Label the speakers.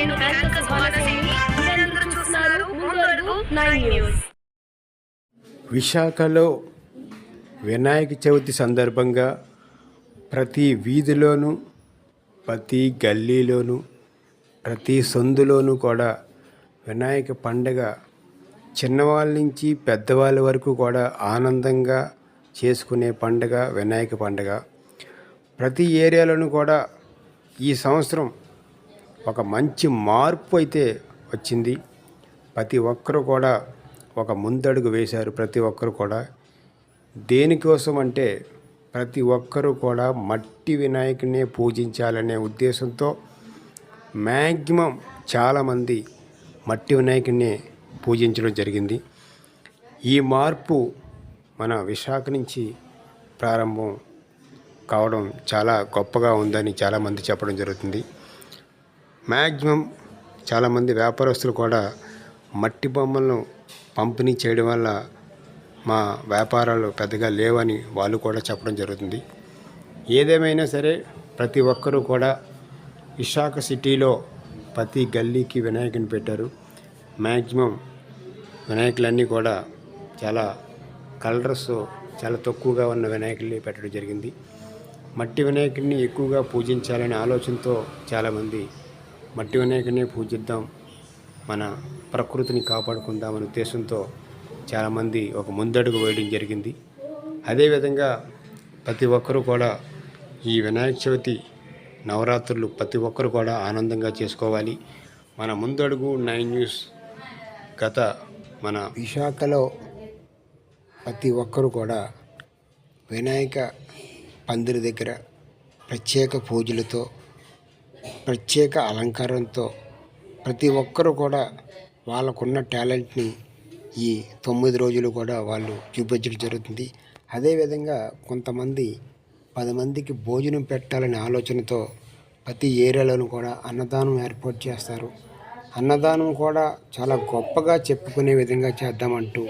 Speaker 1: నేను
Speaker 2: విశాఖలో వినాయక చవితి సందర్భంగా ప్రతి వీధిలోనూ ప్రతి గల్లీలోనూ ప్రతి సందులోనూ కూడా వినాయక పండగ చిన్నవాళ్ళ నుంచి పెద్దవాళ్ళ వరకు కూడా ఆనందంగా చేసుకునే పండగ వినాయక పండగ. ప్రతి ఏరియాలోనూ కూడా ఈ సంవత్సరం ఒక మంచి మార్పు అయితే వచ్చింది. ప్రతి ఒక్కరు కూడా ఒక ముందడుగు వేశారు. ప్రతి ఒక్కరు కూడా దేనికోసం అంటే ప్రతి ఒక్కరూ కూడా మట్టి వినాయకుడినే పూజించాలనే ఉద్దేశంతో మ్యాక్సిమం చాలామంది మట్టి వినాయకుడిని పూజించడం జరిగింది. ఈ మార్పు మన విశాఖ నుంచి ప్రారంభం కావడం చాలా గొప్పగా ఉందని చాలామంది చెప్పడం జరుగుతుంది. మ్యాక్సిమం చాలామంది వ్యాపారస్తులు కూడా మట్టి బొమ్మలను పంపిణీ చేయడం వల్ల మా వ్యాపారాలు పెద్దగా లేవని వాళ్ళు కూడా చెప్పడం జరుగుతుంది. ఏదేమైనా సరే ప్రతి ఒక్కరూ కూడా విశాఖ సిటీలో ప్రతి గల్లీకి వినాయకుని పెట్టారు. మ్యాక్సిమం వినాయకులన్నీ కూడా చాలా కలర్స్ చాలా తక్కువగా ఉన్న వినాయకుల్ని పెట్టడం జరిగింది. మట్టి వినాయకుడిని ఎక్కువగా పూజించాలనే ఆలోచనతో చాలామంది మట్టి వినాయకుడిని పూజిద్దాం. మన ప్రకృతిని కాపాడుకుందామనే ఉద్దేశంతో చాలామంది ఒక ముందడుగు వేయడం జరిగింది. అదేవిధంగా ప్రతి ఒక్కరూ కూడా ఈ వినాయక చవితి నవరాత్రులు ప్రతి ఒక్కరు కూడా ఆనందంగా చేసుకోవాలి. మన ముందడుగు నైన్ న్యూస్ గత మన విశాఖలో ప్రతి ఒక్కరు కూడా వినాయక పందిరి దగ్గర ప్రత్యేక పూజలతో ప్రత్యేక అలంకారంతో ప్రతి ఒక్కరు కూడా వాళ్ళకున్న టాలెంట్ని ఈ తొమ్మిది రోజులు కూడా వాళ్ళు చూపించడం జరుగుతుంది. అదేవిధంగా కొంతమంది పది మందికి భోజనం పెట్టాలనే ఆలోచనతో ప్రతి ఏరియాలోనూ కూడా అన్నదానం ఏర్పాటు చేస్తారు. అన్నదానం కూడా చాలా గొప్పగా చెప్పుకునే విధంగా చేద్దామంటూ